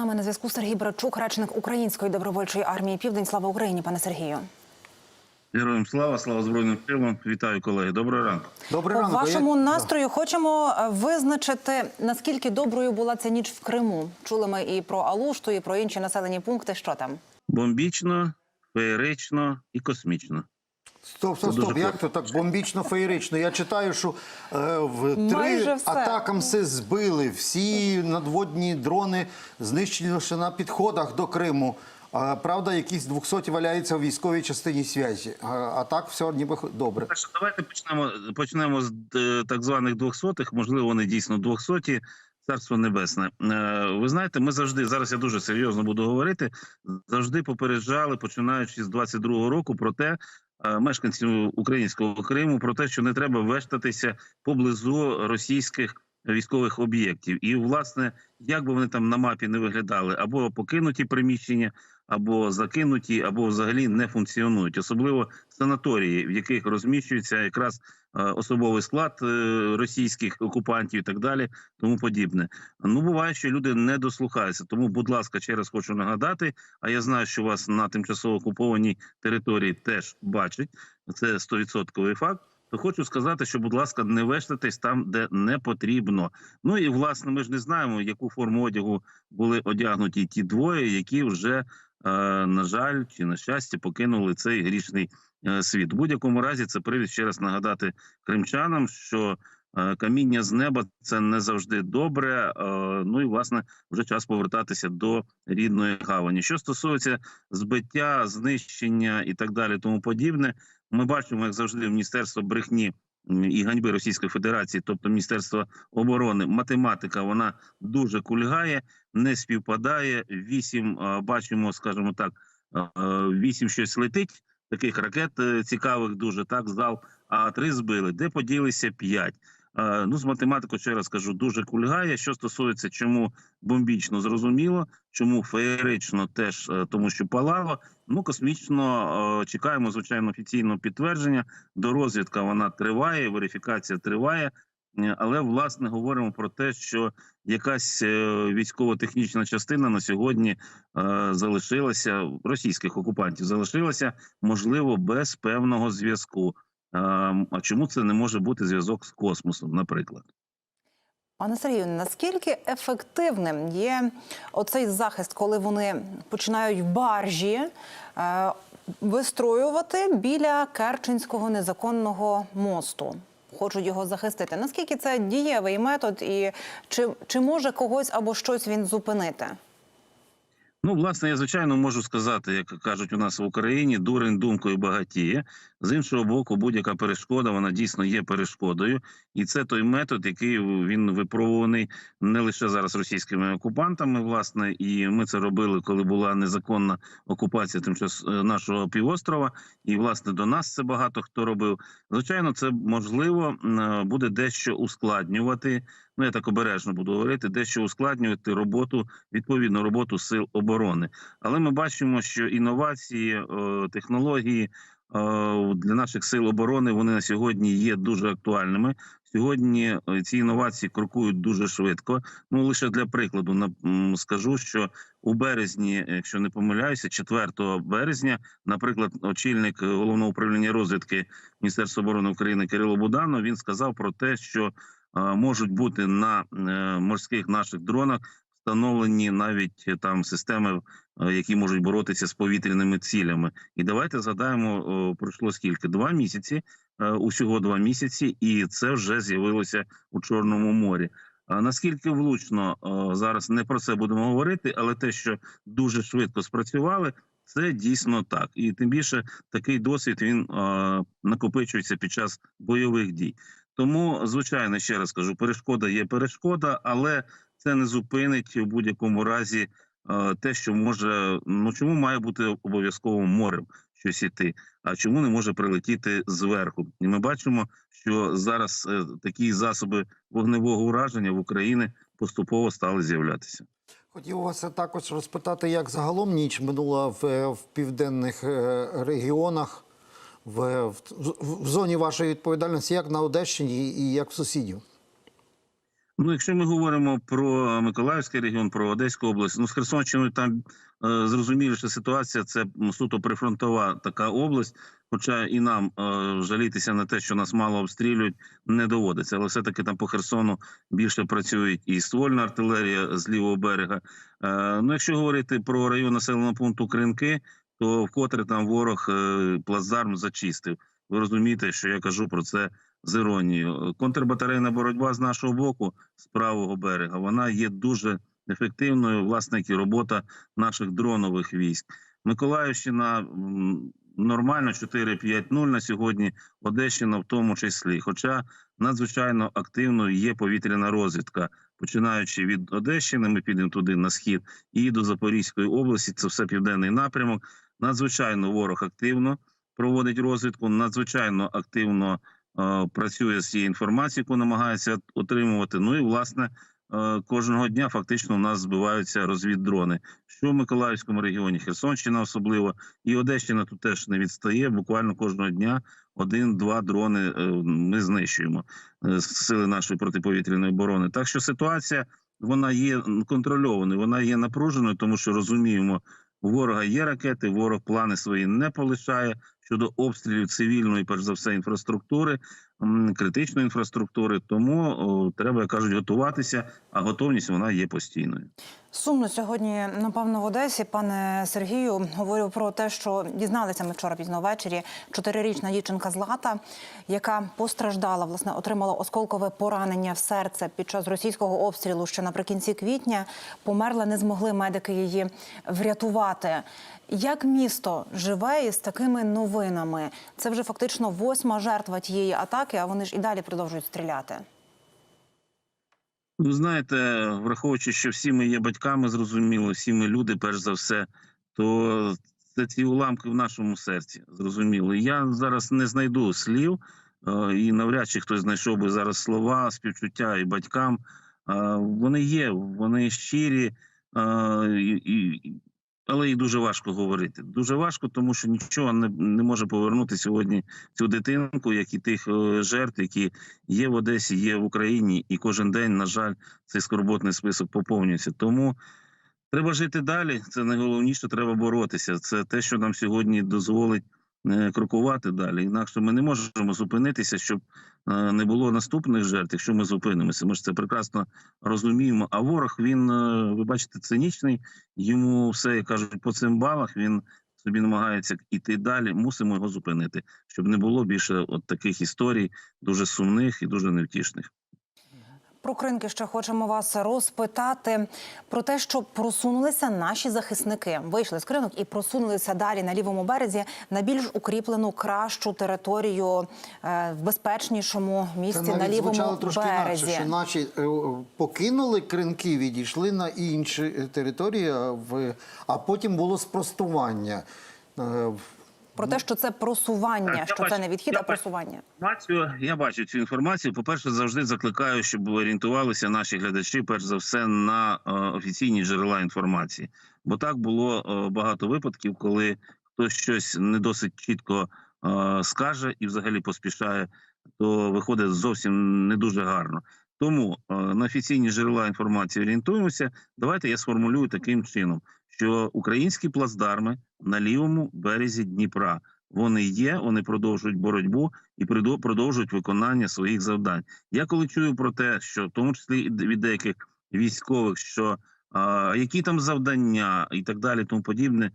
нами на зв'язку Сергій Брачук, речник Української добровольчої армії Південь. Слава Україні, пане Сергію. Героям слава, слава Збройним силам. Вітаю, колеги. Доброго ранку. Добрий По ранок. вашому Я- настрою хочемо е, визначити наскільки доброю була ця ніч в Криму. Чули ми і про Алушту, і про інші населені пункти. Що там? Бомбічно, феєрично і космічно. Стоп, стоп, стоп. Як то так бомбічно феєрично? Я читаю, що е, в три Майже все. атакам все збили. Всі надводні дрони знищені лише на підходах до Криму. А, правда, якісь 200 валяються у військовій частині зв'язі. А, а так все ніби х- добре. Так що давайте почнемо почнемо з е, так званих двохсотих. Можливо, вони дійсно двохсоті. Царство небесне. Е, Ви знаєте, ми завжди зараз. Я дуже серйозно буду говорити. Завжди попереджали, починаючи з 22-го року, про те, мешканців українського Криму, про те, що не треба вештатися поблизу російських військових об'єктів. І власне, як би вони там на мапі не виглядали, або покинуті приміщення, або закинуті, або взагалі не функціонують, особливо санаторії, в яких розміщується якраз особовий склад е, російських окупантів і так далі, тому подібне. Ну буває, що люди не дослухаються. Тому, будь ласка, ще раз хочу нагадати. А я знаю, що вас на тимчасово окупованій території теж бачать. Це 100% факт. То хочу сказати, що, будь ласка, не вештатись там, де не потрібно. Ну і власне, ми ж не знаємо, яку форму одягу були одягнуті ті двоє, які вже е, на жаль чи на щастя покинули цей грішний е, світ. У будь-якому разі це привід ще раз нагадати кримчанам, що е, каміння з неба це не завжди добре. Е, ну і власне вже час повертатися до рідної гавані. Що стосується збиття, знищення і так далі, тому подібне, ми бачимо, як завжди, в міністерство брехні. І ганьби Російської Федерації, тобто Міністерство оборони, математика вона дуже кульгає, не співпадає. Вісім бачимо, скажімо так, вісім щось летить. Таких ракет е, цікавих дуже так зал. А три збили. Де поділися п'ять? Е, Ну з математикою ще раз кажу, дуже кульгає. Що стосується, чому бомбічно зрозуміло, чому феєрично теж е, тому, що палало. Ну космічно е, чекаємо звичайно офіційного підтвердження. Дорозвідка вона триває, верифікація триває. Але власне говоримо про те, що якась військово-технічна частина на сьогодні залишилася російських окупантів, залишилася можливо без певного зв'язку. А чому це не може бути зв'язок з космосом, наприклад? Пане Сергію, наскільки ефективним є оцей захист, коли вони починають баржі е, вистроювати біля Керченського незаконного мосту? Хочуть його захистити. Наскільки це дієвий метод, і чи, чи може когось або щось він зупинити? Ну, власне, я звичайно можу сказати, як кажуть у нас в Україні, дурень думкою багатіє. З іншого боку, будь-яка перешкода вона дійсно є перешкодою, і це той метод, який він випробуваний не лише зараз російськими окупантами, власне, і ми це робили, коли була незаконна окупація тимчас е, нашого півострова. І власне до нас це багато хто робив. Звичайно, це можливо е, буде дещо ускладнювати. Ну я так обережно буду говорити, дещо ускладнювати роботу відповідно роботу сил оборони. Але ми бачимо, що інновації, е, технології е, для наших сил оборони вони на сьогодні є дуже актуальними. Сьогодні е, ці інновації крокують дуже швидко. Ну лише для прикладу скажу, що у березні, якщо не помиляюся, 4 березня, наприклад, очільник головного управління розвідки Міністерства оборони України Кирило Буданов він сказав про те, що можуть бути на е, морських наших дронах встановлені навіть е, там системи, е, які можуть боротися з повітряними цілями. І давайте згадаємо, пройшло скільки два місяці, усього два місяці, і це вже з'явилося у Чорному морі. Наскільки влучно зараз не про це будемо говорити, але те, що дуже швидко спрацювали, це дійсно так. І тим більше такий досвід він накопичується під час бойових дій. Тому, звичайно, ще раз кажу, перешкода є перешкода, але це не зупинить у будь-якому разі е, те, що може ну чому має бути обов'язково морем щось іти, а чому не може прилетіти зверху? І ми бачимо, що зараз е, такі засоби вогневого ураження в Україні поступово стали з'являтися. Хотів вас також розпитати, як загалом ніч минула в, е, в південних регіонах, в, в, в зоні вашої відповідальності, як на Одещині і як в сусідів. Ну, якщо ми говоримо про Миколаївський регіон, про Одеську область, ну з Херсонщиною там е, зрозуміліша ситуація. Це суто прифронтова така область. Хоча і нам е, жалітися на те, що нас мало обстрілюють, не доводиться. Але все-таки там по Херсону більше працюють і ствольна артилерія з лівого берега. Е, ну, якщо говорити про район населеного пункту Кринки, то вкотре там ворог е, плацдарм зачистив. Ви розумієте, що я кажу про це з іронією. Контрбатарейна боротьба з нашого боку, з правого берега, вона є дуже ефективною, власне, як і робота наших дронових військ. Миколаївщина нормально 4-5-0 на сьогодні, Одещина в тому числі. Хоча надзвичайно активною є повітряна розвідка. Починаючи від Одещини, ми підемо туди на схід і до Запорізької області. Це все південний напрямок. Надзвичайно ворог активно проводить розвідку, надзвичайно активно е, працює з цією інформацією, яку намагається отримувати. Ну і власне е, кожного дня фактично у нас збиваються розвіддрони. Що в Миколаївському регіоні, Херсонщина особливо, і Одещина тут теж не відстає. Буквально кожного дня один-два дрони е, ми знищуємо е, з сили нашої протиповітряної оборони. Так що ситуація вона є контрольованою, вона є напруженою, тому що розуміємо, у ворога є ракети, ворог плани свої не полишає щодо обстрілів цивільної, перш за все, інфраструктури, критичної інфраструктури. Тому треба, як кажуть, готуватися, а готовність вона є постійною. Сумно сьогодні, напевно, в Одесі, пане Сергію, говорю про те, що дізналися ми вчора пізно ввечері. Чотирирічна дівчинка Злата, яка постраждала, власне, отримала осколкове поранення в серце під час російського обстрілу ще наприкінці квітня. Померла, не змогли медики її врятувати. Як місто живе із такими новинами? Це вже фактично восьма жертва тієї атаки, а вони ж і далі продовжують стріляти. Ви знаєте, враховуючи, що всі ми є батьками, зрозуміло, всі ми люди, перш за все, то це ці уламки в нашому серці. Зрозуміло. Я зараз не знайду слів, е, і навряд чи хтось знайшов би зараз слова, співчуття і батькам. Е, Вони є, вони щирі, е, але їх дуже важко говорити. Дуже важко, тому що нічого не, не може повернути сьогодні цю дитинку, як і тих е, жертв, які є в Одесі, є в Україні, і кожен день, на жаль, цей скорботний список поповнюється. Тому треба жити далі. Це найголовніше, треба боротися. Це те, що нам сьогодні дозволить крокувати далі. Інакше ми не можемо зупинитися, щоб е, не було наступних жертв, якщо ми зупинимося. Ми ж це прекрасно розуміємо. А ворог він, е, ви бачите, цинічний. Йому все як кажуть по цим балах. Він собі намагається іти далі. Мусимо його зупинити, щоб не було більше от таких історій, дуже сумних і дуже невтішних. Про кринки ще хочемо вас розпитати про те, що просунулися наші захисники. Вийшли з кринок і просунулися далі на лівому березі на більш укріплену кращу територію е, в безпечнішому місці Це на навіть звучало лівому трошки березі. інакше, що наші е, покинули кринки, відійшли на інші е, території, а потім було спростування. Про те, що це просування, Так, що це не відхід, а просування. Інформацію я бачу цю інформацію. По перше, завжди закликаю, щоб орієнтувалися наші глядачі, перш за все, на е, офіційні джерела інформації. Бо так було е, багато випадків, коли хтось щось не досить чітко е, скаже і взагалі поспішає, то виходить зовсім не дуже гарно. Тому на офіційні джерела інформації орієнтуємося. Давайте я сформулюю таким чином, що українські плацдарми на лівому березі Дніпра вони є, вони продовжують боротьбу і продовжують виконання своїх завдань. Я коли чую про те, що в тому числі від деяких військових, що а, які там завдання і так далі, тому подібне.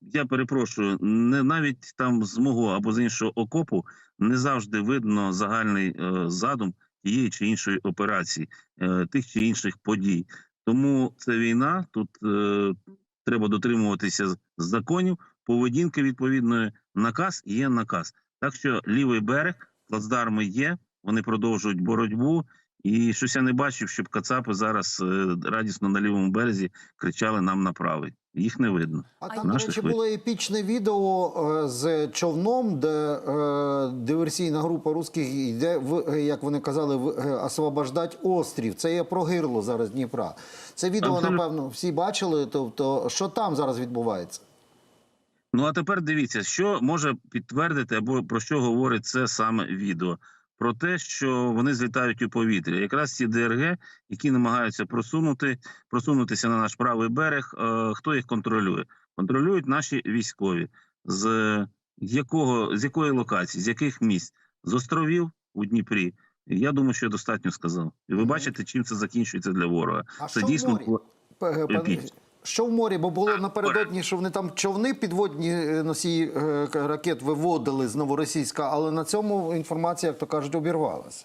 Я перепрошую, не навіть там з мого або з іншого окопу не завжди видно загальний е, задум тієї чи іншої операції, е, тих чи інших подій. Тому це війна. Тут е, треба дотримуватися законів, поведінки відповідної. Наказ є наказ. Так що лівий берег, плацдарми є, вони продовжують боротьбу. І щось я не бачив, щоб кацапи зараз е, радісно на лівому березі кричали нам на правий. Їх не видно. А там, до речі, було епічне відео е, з човном, де е, диверсійна група русських йде в, е, як вони казали, в е, освобождать острів. Це є про гирло зараз Дніпра. Це відео, Абсолютно. напевно, всі бачили. Тобто, що там зараз відбувається? Ну а тепер дивіться, що може підтвердити або про що говорить це саме відео. Про те, що вони злітають у повітря. Якраз ці ДРГ, які намагаються просунути, просунутися на наш правий берег. е, Хто їх контролює? Контролюють наші військові. З якого з якої локації, з яких місць? З островів у Дніпрі. Я думаю, що я достатньо сказав. І ви бачите, чим це закінчується для ворога. А це що в дійсно морі? Пане-. Що в морі? Бо було напередодні, що вони там човни підводні е, носії е, ракет виводили з Новоросійська, але на цьому інформація, як то кажуть, обірвалася.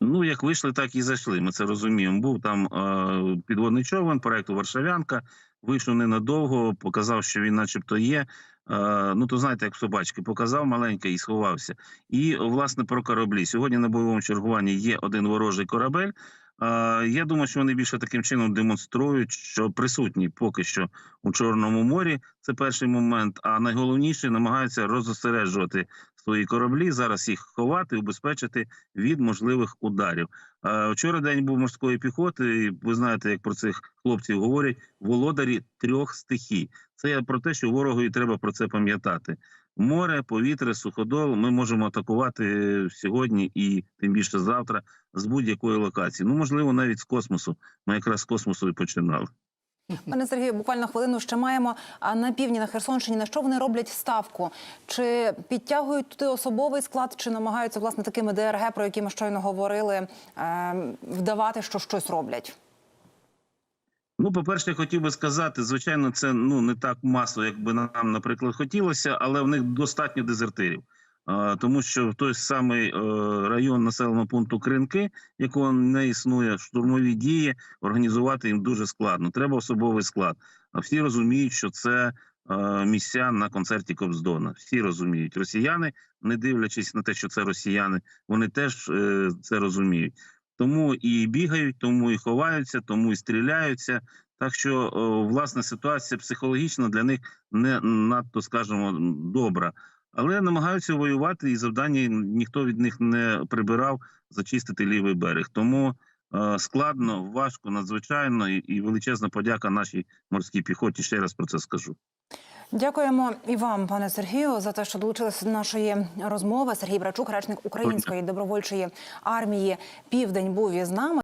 Ну, як вийшли, так і зайшли. Ми це розуміємо. Був там е, підводний човен проекту Варшавянка. Вийшов ненадовго, показав, що він, начебто, є. Е, ну, то знаєте, як собачки, показав маленький і сховався. І власне про кораблі. Сьогодні на бойовому чергуванні є один ворожий корабель. Я думаю, що вони більше таким чином демонструють, що присутні поки що у Чорному морі. Це перший момент. А найголовніше намагаються розосереджувати свої кораблі, зараз їх ховати, убезпечити від можливих ударів. Вчора день був морської піхоти. і Ви знаєте, як про цих хлопців говорять володарі трьох стихій. Це про те, що ворогові треба про це пам'ятати. Море, повітря, суходол. Ми можемо атакувати сьогодні і тим більше завтра з будь-якої локації. Ну можливо, навіть з космосу. Ми якраз з космосу і починали. Пане Сергію, буквально хвилину ще маємо. А на півдні на Херсонщині на що вони роблять ставку? Чи підтягують туди особовий склад, чи намагаються власне такими ДРГ, про які ми щойно говорили, е, вдавати, що щось роблять? Ну, по-перше, я хотів би сказати, звичайно, це ну не так масово, як би нам, наприклад, хотілося, але в них достатньо дезертирів. Тому що в той самий е, район населеного пункту Кринки, якого не існує, штурмові дії організувати їм дуже складно. Треба особовий склад. А всі розуміють, що це е, місця на концерті Кобздона. Всі розуміють. Росіяни, не дивлячись на те, що це росіяни, вони теж е, це розуміють. Тому і бігають, тому і ховаються, тому і стріляються. Так що о, власне ситуація психологічна для них не надто, скажімо, добра. Але намагаються воювати, і завдання ніхто від них не прибирав зачистити лівий берег. Тому е, складно, важко, надзвичайно, і величезна подяка нашій морській піхоті. Ще раз про це скажу. Дякуємо і вам, пане Сергію, за те, що долучилися до нашої розмови. Сергій Брачук, речник Української добровольчої армії Південь, був із нами.